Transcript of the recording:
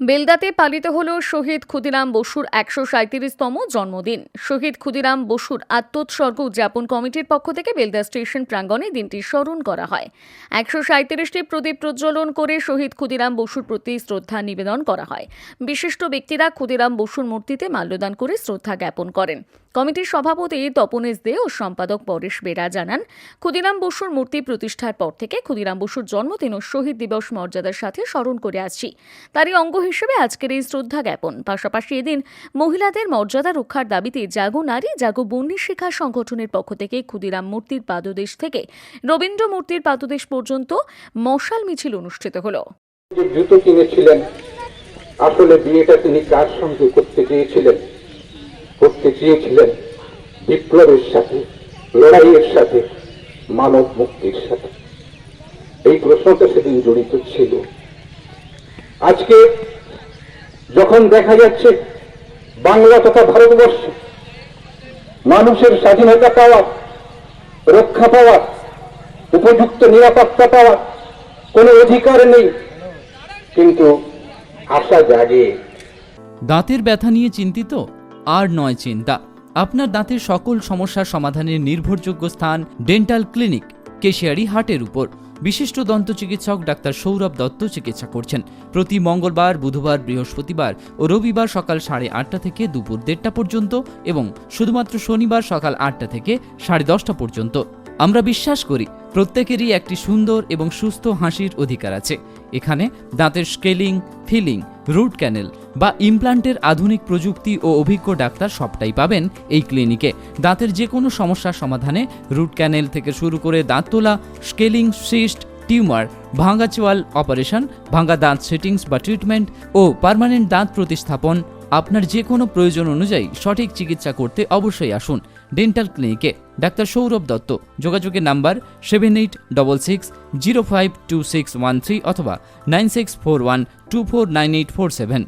বেলদাতে পালিত হল শহীদ ক্ষুদিরাম বসুর একশো সাঁত্রিশতম জন্মদিন। শহীদ ক্ষুদিরাম বসুর আত্মোৎসর্গ উদযাপন কমিটির পক্ষ থেকে বেলদা স্টেশন প্রাঙ্গণে দিনটি স্মরণ করা হয়। একশো সাঁত্রিশটি প্রদীপ প্রজ্বলন করে শহীদ ক্ষুদিরাম বসুর প্রতি শ্রদ্ধা নিবেদন করা হয়। বিশিষ্ট ব্যক্তিরা ক্ষুদিরাম বসুর মূর্তিতে মাল্যদান করে শ্রদ্ধা জ্ঞাপন করেন। কমিটির সভাপতি তপনেশ দে ও সম্পাদক পরেশ বেরা জানান, ক্ষুদিরাম বসুর মূর্তি প্রতিষ্ঠার পর থেকে ক্ষুদিরাম বসুর জন্মদিন ও শহীদ দিবস মর্যাদার সাথে স্মরণ করে আসছি। তারই অঙ্গ হিসেবে আজকের এই শ্রদ্ধা জ্ঞাপন। পাশাপাশি এদিন মহিলাদের মর্যাদা রক্ষার দাবিতে জাগো নারী, জাগো বন্যী শিক্ষা সংগঠনের পক্ষ থেকে ক্ষুদিরাম মূর্তির পাদদেশ থেকে রবীন্দ্র মূর্তির পাদদেশ পর্যন্ত মশাল মিছিল অনুষ্ঠিত হলো। জুতো কিনেছিলেন, আসলে বিয়েটা তিনি কার সঙ্গে করতে চেয়েছিলেন করতে চেয়েছিলেন বিপ্লবের সাথে, লড়াইয়ের সাথে, মানব মুক্তির সাথে। এই প্রশ্নটা সেদিন জড়িত ছিল। আজকে যখন দেখা যাচ্ছে বাংলা তথা ভারতবর্ষ, মানুষের স্বাধীনতা পাওয়া, রক্ষা পাওয়া, উপযুক্ত নিরাপত্তা পাওয়া কোনো অধিকার নেই। কিন্তু আশা জাগে। দাঁতের ব্যথা নিয়ে চিন্তিত? আর নয় চিন্তা। আপনার দাঁতের সকল সমস্যার সমাধানের নির্ভরযোগ্য স্থান ডেন্টাল ক্লিনিক, কেশিয়ারি হাটের উপর। বিশিষ্ট দন্ত চিকিৎসক ডাক্তার সৌরভ দত্ত চিকিৎসা করছেন। প্রতি মঙ্গলবার, বুধবার, বৃহস্পতিবার ও রবিবার সকাল সাড়ে আটটা থেকে দুপুর দেড়টা পর্যন্ত এবং শুধুমাত্র শনিবার সকাল আটটা থেকে সাড়ে দশটা পর্যন্ত। আমরা বিশ্বাস করি প্রত্যেকেরই একটি সুন্দর এবং সুস্থ হাসির অধিকার আছে। এখানে দাঁতের স্কেলিং, ফিলিং, রুট ক্যানেল বা ইমপ্লান্টের আধুনিক প্রযুক্তি ও অভিজ্ঞ ডাক্তার সবটাই পাবেন এই ক্লিনিকে। দাঁতের যে কোনো সমস্যার সমাধানে রুট ক্যানেল থেকে শুরু করে দাঁত তোলা, স্কেলিং, সিস্ট, টিউমার ভাঙা চোয়াল অপারেশন, ভাঙা দাঁত সেটিংস বা ট্রিটমেন্ট ও পার্মানেন্ট দাঁত প্রতিস্থাপন আপনার যে কোনো প্রয়োজন অনুযায়ী সঠিক চিকিৎসা করতে অবশ্যই আসুন। ডেন্টাল ক্লিনিকে ডাক্তার সৌরভ দত্ত। যোগাযোগের number seven eight double six zero five two six one three অথবা nine six four one two four nine eight four seven